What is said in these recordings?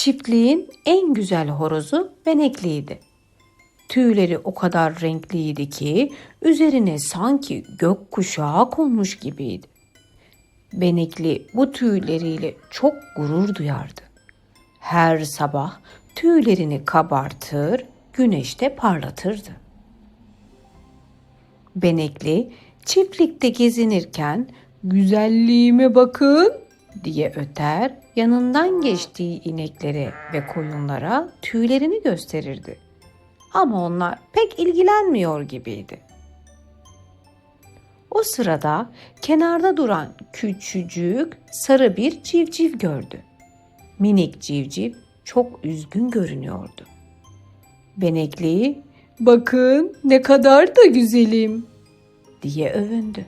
Çiftliğin en güzel horozu Benekli'ydi. Tüyleri o kadar renkliydi ki üzerine sanki gökkuşağı konmuş gibiydi. Benekli bu tüyleriyle çok gurur duyardı. Her sabah tüylerini kabartır, güneşte parlatırdı. Benekli çiftlikte gezinirken güzelliğime bakın diye öter, yanından geçtiği ineklere ve koyunlara tüylerini gösterirdi. Ama onlar pek ilgilenmiyor gibiydi. O sırada kenarda duran küçücük sarı bir civciv gördü. Minik civciv çok üzgün görünüyordu. Benekli, bakın ne kadar da güzelim diye övündü.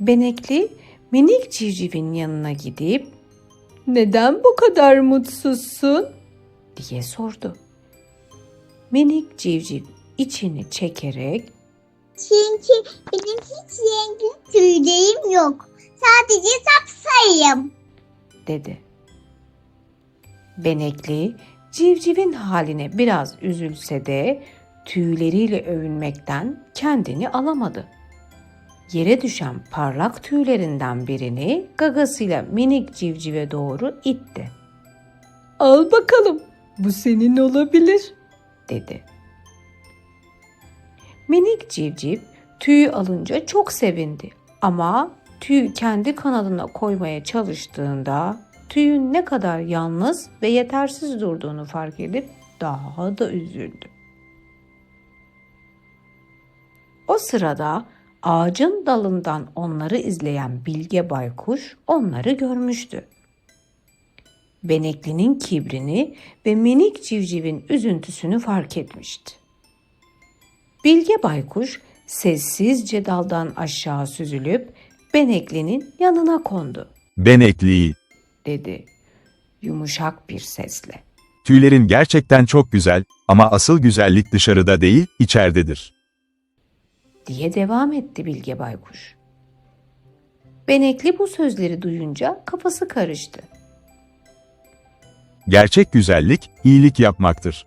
Benekli minik civcivin yanına gidip neden bu kadar mutsuzsun diye sordu. Minik civciv içini çekerek Çünkü benim hiç renkli tüylerim yok. Sadece sapsarıyım. dedi. Benekli civcivin haline biraz üzülse de tüyleriyle övünmekten kendini alamadı. Yere düşen parlak tüylerinden birini gagasıyla minik civcive doğru itti. Al bakalım, bu senin olabilir, dedi. Minik civciv tüyü alınca çok sevindi ama tüyü kendi kanadına koymaya çalıştığında tüyün ne kadar yalnız ve yetersiz durduğunu fark edip daha da üzüldü. O sırada ağacın dalından onları izleyen Bilge Baykuş onları görmüştü. Benekli'nin kibrini ve minik civcivin üzüntüsünü fark etmişti. Bilge Baykuş sessizce daldan aşağı süzülüp Benekli'nin yanına kondu, Benekli. dedi yumuşak bir sesle. Tüylerin gerçekten çok güzel ama asıl güzellik dışarıda değil, içeridedir. Diye devam etti Bilge Baykuş. Benekli bu sözleri duyunca kafası karıştı. Gerçek güzellik, iyilik yapmaktır.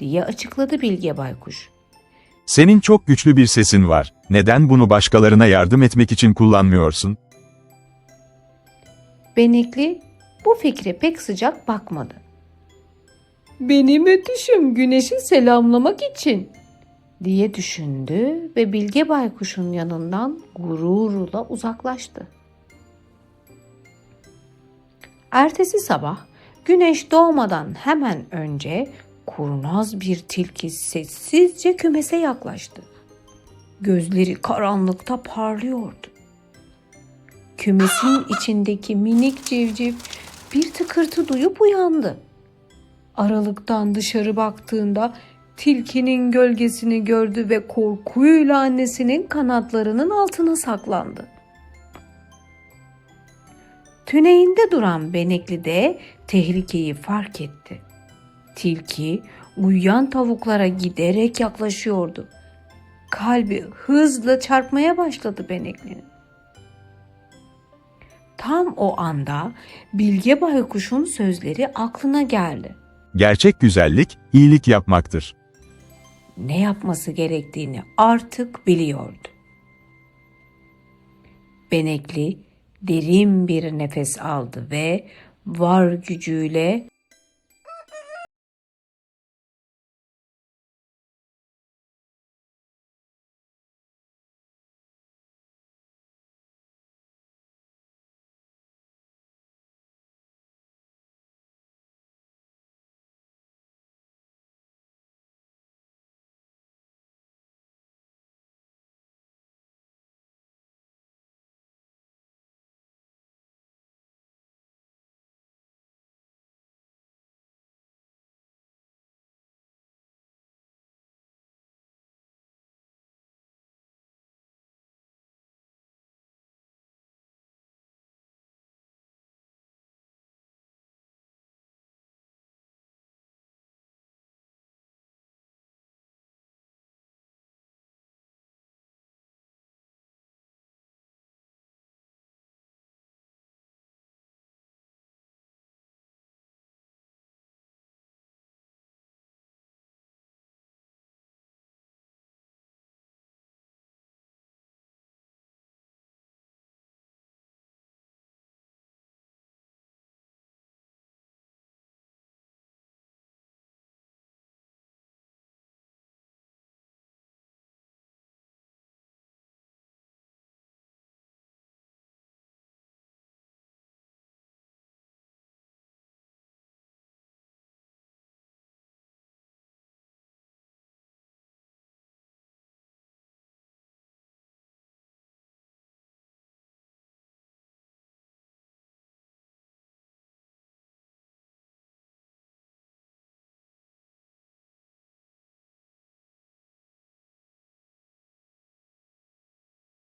diye açıkladı Bilge Baykuş. Senin çok güçlü bir sesin var. Neden bunu başkalarına yardım etmek için kullanmıyorsun? Benekli bu fikre pek sıcak bakmadı. Benim ötüşüm güneşi selamlamak için diye düşündü ve Bilge Baykuş'un yanından gururla uzaklaştı. Ertesi sabah güneş doğmadan hemen önce kurnaz bir tilki sessizce kümese yaklaştı. Gözleri karanlıkta parlıyordu. Kümesin içindeki minik civciv bir tıkırtı duyup uyandı. Aralıktan dışarı baktığında tilkinin gölgesini gördü ve korkuyla annesinin kanatlarının altına saklandı. Tüneyinde duran Benekli de tehlikeyi fark etti. Tilki uyuyan tavuklara giderek yaklaşıyordu. Kalbi hızla çarpmaya başladı Benekli'nin. Tam o anda Bilge Baykuş'un sözleri aklına geldi. Gerçek güzellik, iyilik yapmaktır. Ne yapması gerektiğini artık biliyordu. Benekli derin bir nefes aldı ve var gücüyle